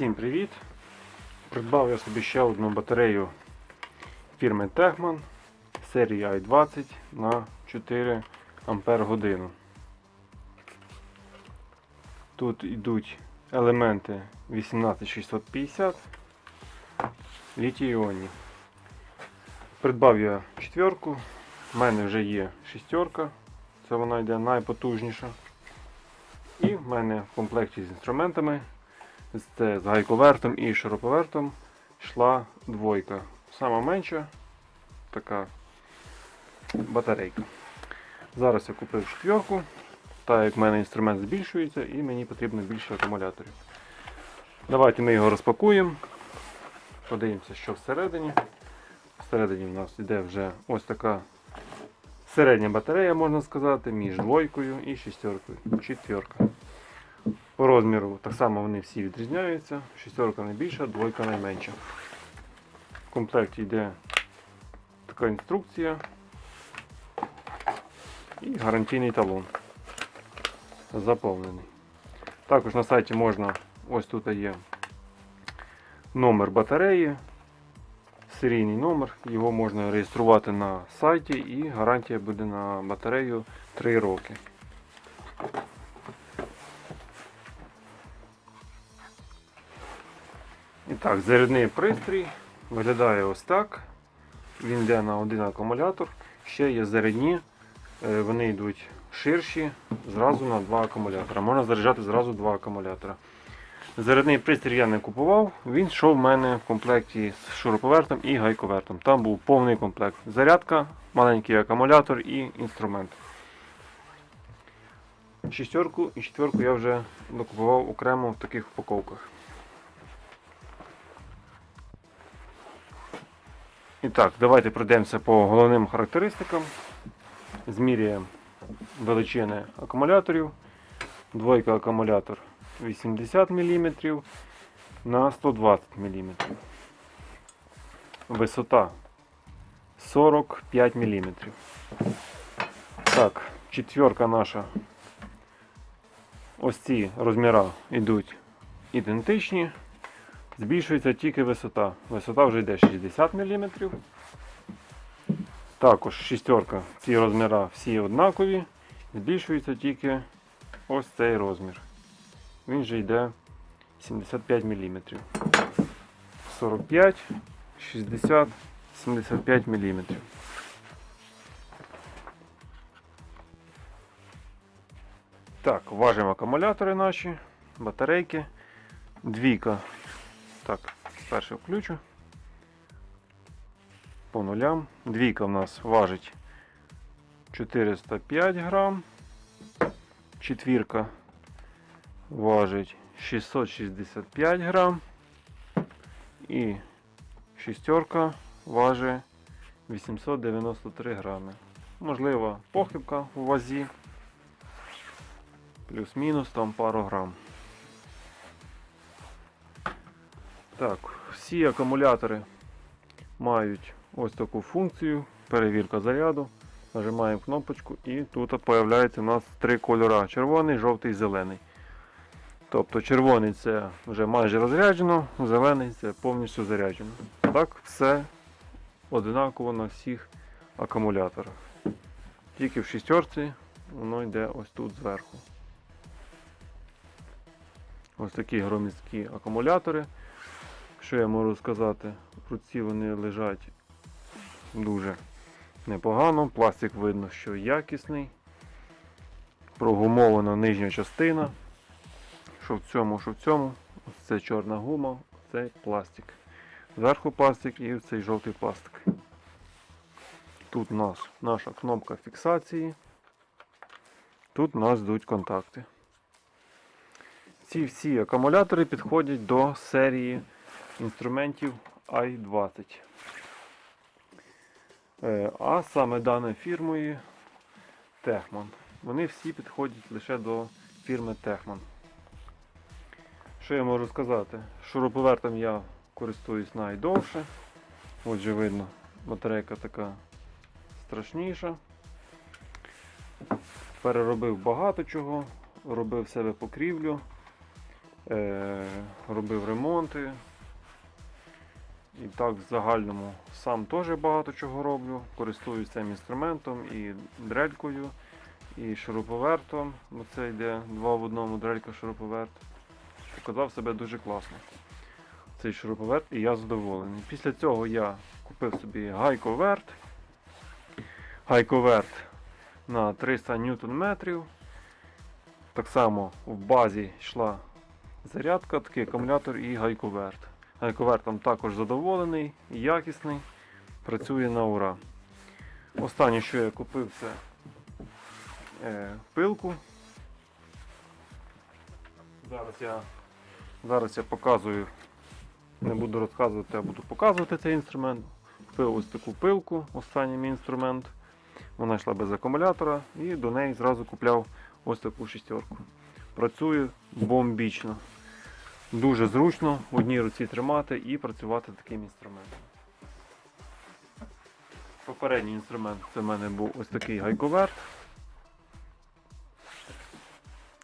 Всім привіт! Придбав я собі ще одну батарею фірми Techman серії i20 на 4 Ампер годину. Тут йдуть елементи 18650 літій іонні. Придбав я четверку, в мене вже є шістерка, це вона йде найпотужніша. І в мене в комплекті з інструментами це з гайковертом і шуруповертом йшла двойка. Сама менша така батарейка. Зараз я купив четверку, так як в мене інструмент збільшується і мені потрібно більше акумуляторів. Давайте ми його розпакуємо. Подивимося, що всередині. Всередині в нас йде вже ось така середня батарея, можна сказати, між двойкою і шістеркою. Четверка. По розміру так само вони всі відрізняються. Шістерка найбільша, двойка найменша. В комплекті йде така інструкція і гарантійний талон заповнений. Також на сайті можна, ось тут є номер батареї, серійний номер, його можна реєструвати на сайті і гарантія буде на батарею 3 роки. Так, зарядний пристрій виглядає ось так. Він йде на один акумулятор. Ще є зарядні, е, вони йдуть ширші, зразу на два акумулятора. Можна заряджати зразу два акумулятора. Зарядний пристрій я не купував, він йшов в мене в комплекті з шуруповертом і гайковертом. Там був повний комплект. Зарядка, маленький акумулятор і інструмент. Шістерку і четверку я вже докупував окремо в таких упаковках. І так, давайте пройдемося по головним характеристикам. Зміряємо величини акумуляторів. Двойка акумулятор 80 мм на 120 мм. Висота 45 мм. Так, четверка наша. Ось ці розміри йдуть ідентичні. Збільшується тільки висота. Висота вже йде 60 мм. Також шістерка, ці розміри всі однакові. Збільшується тільки ось цей розмір. Він же йде 75 мм. 45, 60, 75 мм. Так, важимо акумулятори наші, батарейки. Двійка так, перше включу. По нулям. Двійка в нас важить 405 грам. Четвірка важить 665 грам. І шістерка важить 893 грами. Можливо, похибка у вазі. Плюс-мінус там пару грам. Так, всі акумулятори мають ось таку функцію, перевірка заряду. Нажимаємо кнопочку і тут з'являється у нас три кольори: червоний, жовтий, зелений. Тобто червоний це вже майже розряджено, зелений це повністю заряджено. Так, все одинаково на всіх акумуляторах. Тільки в шістерці воно йде ось тут зверху. Ось такі громіздкі акумулятори. Що я можу сказати? Руці вони лежать дуже непогано. Пластик видно, що якісний. Прогумована нижня частина. Що в цьому, що в цьому. Ось це чорна гума, це пластик. Зверху пластик і цей жовтий пластик. Тут у нас наша кнопка фіксації. Тут у нас йдуть контакти. Ці всі акумулятори підходять до серії інструментів i20. Е, А саме даною фірмою Techman. Вони всі підходять лише до фірми Techman. Що я можу сказати? Шуруповертом я користуюсь найдовше. Отже, видно, батарейка така страшніша. Переробив багато чого, робив себе покрівлю. е, робив ремонти. І так в загальному сам теж багато чого роблю. Користуюсь цим інструментом і дрелькою, і шуруповертом. Бо це йде два в одному дрелька шуруповерт. Показав себе дуже класно. Цей шуруповерт і я задоволений. Після цього я купив собі гайковерт. Гайковерт на 300 ньютон. Так само в базі йшла зарядка, такий акумулятор і гайковерт. Гайковертом також задоволений, якісний, працює на ура. Останнє, що я купив, це е, пилку. Зараз я, зараз я показую, не буду розказувати, а буду показувати цей інструмент. Купив ось таку пилку, останній мій інструмент. Вона йшла без акумулятора і до неї зразу купляв ось таку шістерку. Працює бомбічно. Дуже зручно в одній руці тримати і працювати таким інструментом. Попередній інструмент це в мене був ось такий гайковерт.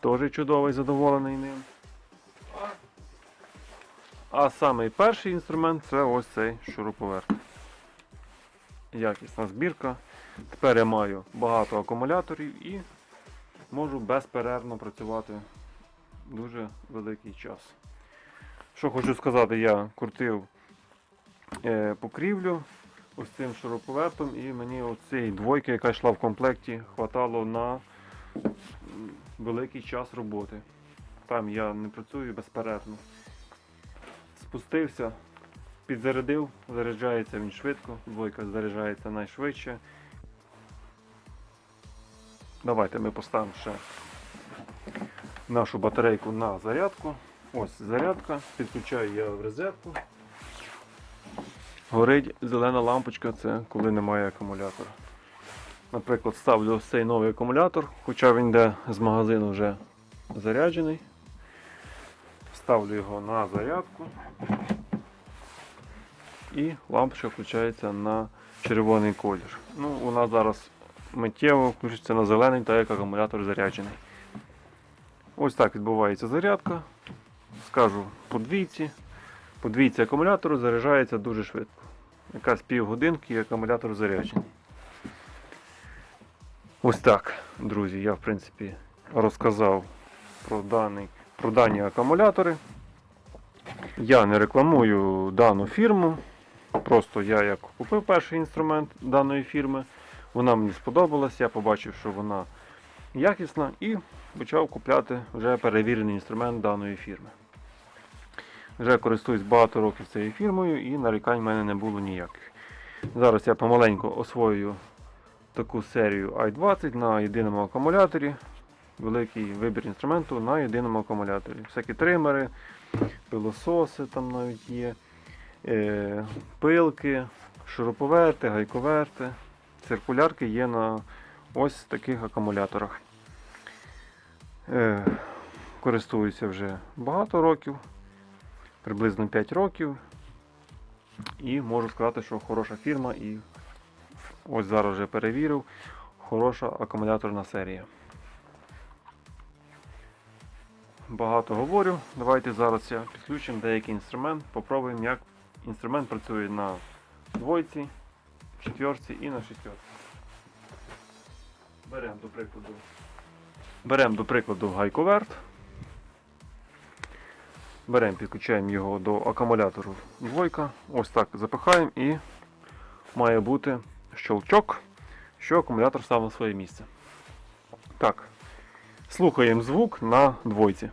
Теж чудовий, задоволений ним. А самий перший інструмент це ось цей шуруповерт. Якісна збірка. Тепер я маю багато акумуляторів і можу безперервно працювати дуже великий час. Що хочу сказати, я крутив е, покрівлю ось цим шуруповертом і мені оцієї двойки, яка йшла в комплекті, хватало на великий час роботи. Там я не працюю безперервно. Спустився, підзарядив, заряджається він швидко, двойка заряджається найшвидше. Давайте ми поставимо ще нашу батарейку на зарядку. Ось зарядка, підключаю я в розетку. Горить зелена лампочка, це коли немає акумулятора. Наприклад, ставлю ось цей новий акумулятор, хоча він йде з магазину вже заряджений. Ставлю його на зарядку і лампочка включається на червоний колір. Ну, нас зараз миттєво включиться на зелений, так як акумулятор заряджений. Ось так відбувається зарядка. Скажу по двійці. По двійці акумулятору заряджається дуже швидко. Якась півгодинки і акумулятор заряджений. Ось так, друзі, я в принципі розказав про, даний, про дані акумулятори. Я не рекламую дану фірму. Просто я як купив перший інструмент даної фірми, вона мені сподобалась, я побачив, що вона якісна і почав купляти вже перевірений інструмент даної фірми. Вже користуюсь багато років цією фірмою і нарікань в мене не було ніяких. Зараз я помаленьку освоюю таку серію i20 на єдиному акумуляторі. Великий вибір інструменту на єдиному акумуляторі. Всякі тримери, пилососи там навіть є, е, пилки, шуруповерти, гайковерти. Циркулярки є на ось в таких акумуляторах. Е, користуюся вже багато років, приблизно 5 років. І можу сказати, що хороша фірма і ось зараз вже перевірив, хороша акумуляторна серія. Багато говорю. Давайте зараз я підключимо деякий інструмент, попробуємо, як інструмент працює на двойці, четверці і на шістерці. Беремо до прикладу. Беремо до прикладу гайковерт. Беремо, підключаємо його до акумулятору двойка. Ось так запихаємо і має бути щелчок, що акумулятор став на своє місце. Так, слухаємо звук на двойці.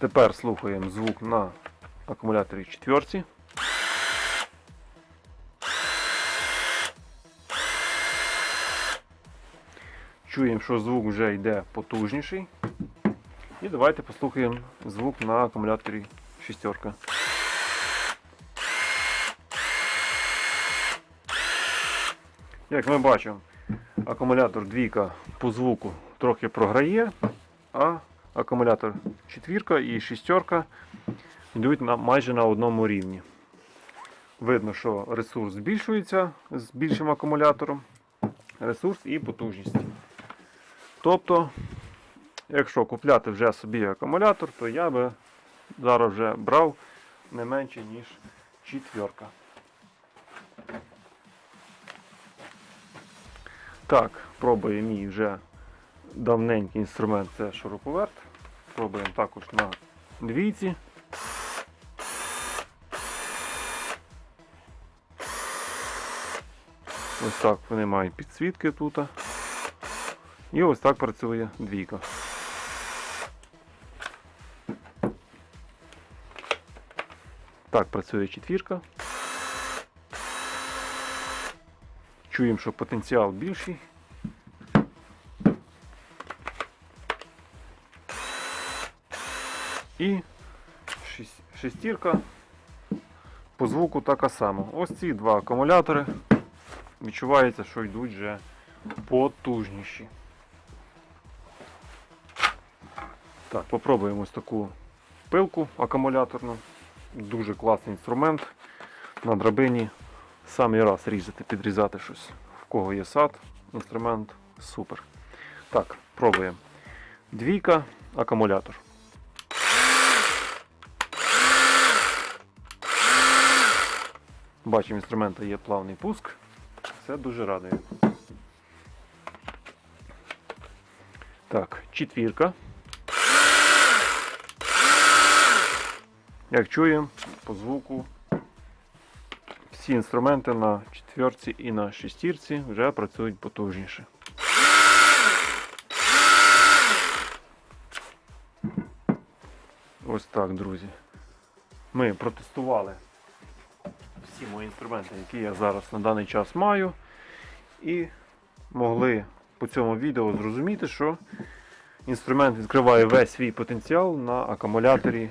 Тепер слухаємо звук на акумуляторі четверці. Чуємо, що звук вже йде потужніший. І давайте послухаємо звук на акумуляторі шістерка. Як ми бачимо, акумулятор двійка по звуку трохи програє, а акумулятор четвірка і шістерка йдуть на, майже на одному рівні. видно, що ресурс збільшується з більшим акумулятором. Ресурс і потужність. Тобто, якщо купляти вже собі акумулятор, то я би зараз вже брав не менше, ніж четверка. Так, пробує мій вже давненький інструмент це шуруповерт. Пробуємо також на двійці. Ось так вони мають підсвітки тут. І ось так працює двійка. Так працює четвірка. Чуємо, що потенціал більший. І шестірка по звуку така сама. Ось ці два акумулятори. Відчувається, що йдуть вже потужніші. Так, попробуємо ось таку пилку акумуляторну. Дуже класний інструмент. На драбині самий раз різати, підрізати щось. В кого є сад, інструмент супер. Так, пробуємо. Двійка, акумулятор. Бачимо, інструмента є плавний пуск. Це дуже радує. Так, четвірка. Як чуємо, по звуку всі інструменти на четвірці і на шестірці вже працюють потужніше. Ось так, друзі. Ми протестували всі мої інструменти, які я зараз на даний час маю, і могли по цьому відео зрозуміти, що інструмент відкриває весь свій потенціал на акумуляторі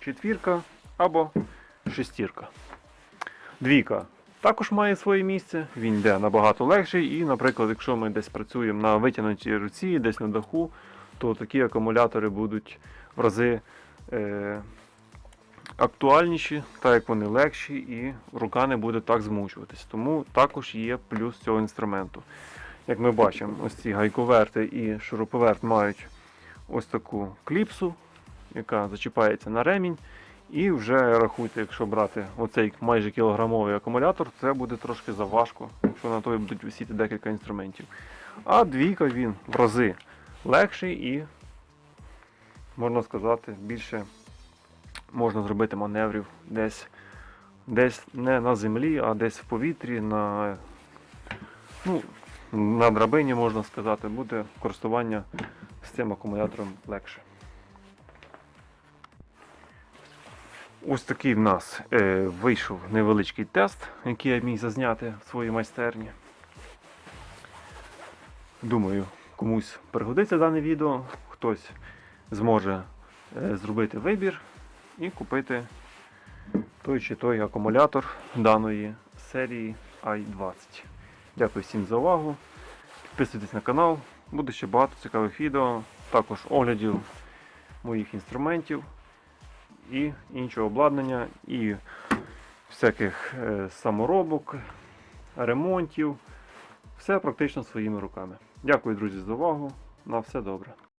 четвірка або шестірка. Двійка також має своє місце, він йде набагато легший. І, наприклад, якщо ми десь працюємо на витягнутій руці, десь на даху, то такі акумулятори будуть в рази е, актуальніші, так як вони легші, і рука не буде так змучуватись. Тому також є плюс цього інструменту. Як ми бачимо, ось ці гайковерти і шуруповерт мають ось таку кліпсу, яка зачіпається на ремінь. І вже рахуйте, якщо брати оцей майже кілограмовий акумулятор, це буде трошки заважко, якщо на той будуть висіти декілька інструментів. А двійка він в рази легший і, можна сказати, більше можна зробити маневрів десь, десь не на землі, а десь в повітрі, на, ну, на драбині, можна сказати, буде користування з цим акумулятором легше. Ось такий в нас е, вийшов невеличкий тест, який я міг зазняти в своїй майстерні. Думаю, комусь пригодиться дане відео, хтось зможе е, зробити вибір і купити той чи той акумулятор даної серії i20. Дякую всім за увагу. Підписуйтесь на канал, буде ще багато цікавих відео, також оглядів моїх інструментів і іншого обладнання, і всяких е, саморобок, ремонтів. Все практично своїми руками. Дякую, друзі, за увагу. На все добре.